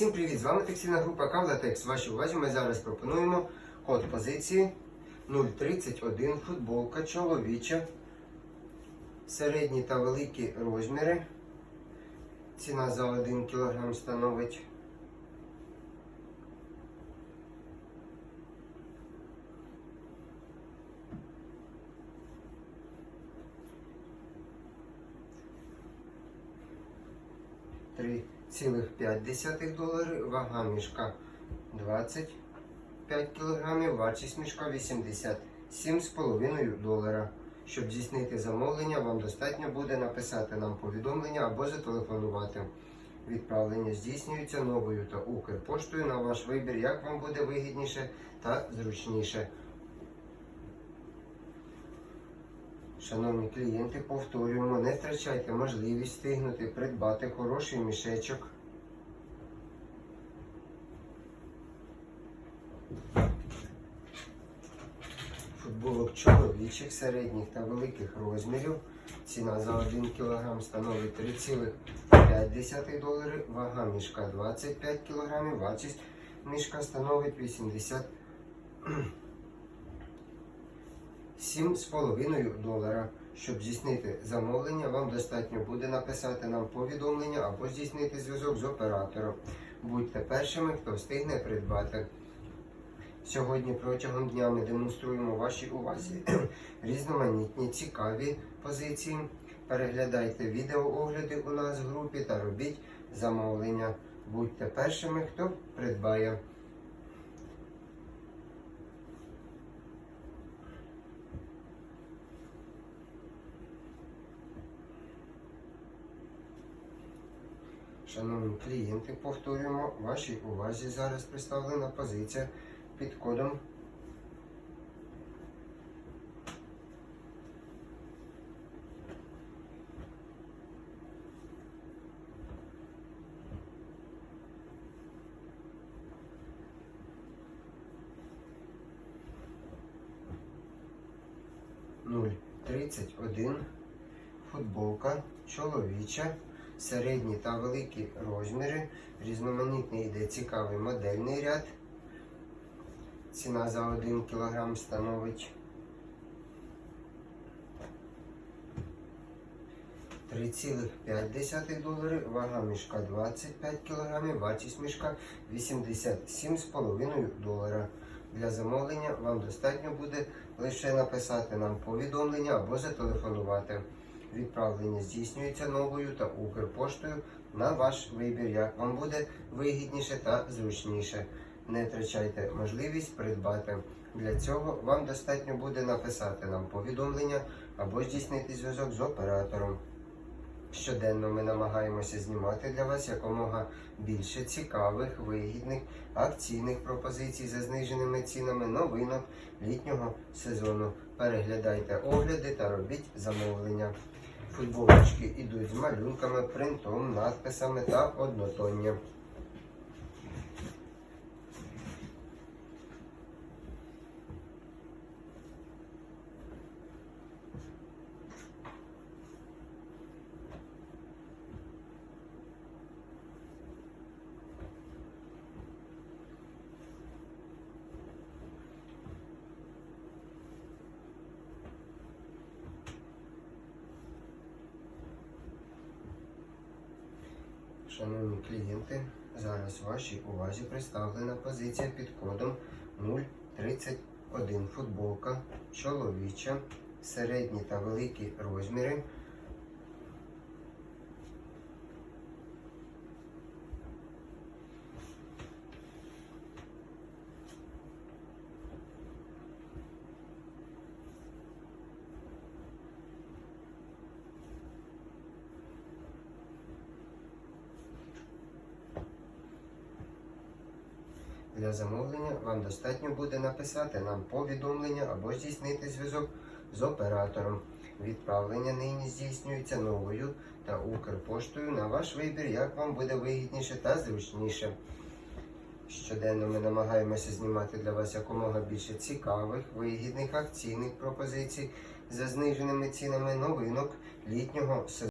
Всім привіт! З вами текстильна група Кавлатекс. Вашій увазі ми зараз пропонуємо код позиції 031 футболка чоловіча. Середні та великі розміри. Ціна за 1 кг становить Три цілих 5 доларів, вага мішка 25 кг, вартість мішка 87,5 долара. Щоб здійснити замовлення, вам достатньо буде написати нам повідомлення або зателефонувати. Відправлення здійснюється новою та Укрпоштою на ваш вибір, як вам буде вигідніше та зручніше. Шановні клієнти, повторюємо, не втрачайте можливість встигнути придбати хороший мішечок. Футболок чоловічих середніх та великих розмірів. Ціна за 1 кг становить 3,5 долари, вага мішка 25 кг, вартість мішка становить 80 7,5 долара. Щоб здійснити замовлення, вам достатньо буде написати нам повідомлення або здійснити зв'язок з оператором. Будьте першими, хто встигне придбати. Сьогодні протягом дня ми демонструємо вашій увазі різноманітні цікаві позиції. Переглядайте відеоогляди у нас в групі та робіть замовлення. Будьте першими, хто придбає. Шановні клієнти, повторюємо вашій увазі. Зараз представлена позиція під кодом нуль тридцять один. Футболка чоловіча, середні та великі розміри. Різноманітний йде цікавий модельний ряд. Ціна за 1 кг становить 3,5 долари, вага мішка 25 кг, вартість мішка 87,5 долара. Для замовлення вам достатньо буде лише написати нам повідомлення або зателефонувати. Відправлення здійснюється новою та Укрпоштою на ваш вибір, як вам буде вигідніше та зручніше. Не втрачайте можливість придбати. Для цього вам достатньо буде написати нам повідомлення або здійснити зв'язок з оператором. Щоденно ми намагаємося знімати для вас якомога більше цікавих, вигідних, акційних пропозицій за зниженими цінами новинок літнього сезону. Переглядайте огляди та робіть замовлення. Футболочки йдуть з малюнками, принтом, надписами та однотонням. Шановні клієнти, зараз вашій увазі представлена позиція під кодом 031 футболка чоловіча, середні та великі розміри. Для замовлення вам достатньо буде написати нам повідомлення або здійснити зв'язок з оператором. Відправлення нині здійснюється новою та Укрпоштою на ваш вибір, як вам буде вигідніше та зручніше. Щоденно ми намагаємося знімати для вас якомога більше цікавих, вигідних акційних пропозицій за зниженими цінами новинок літнього сезону.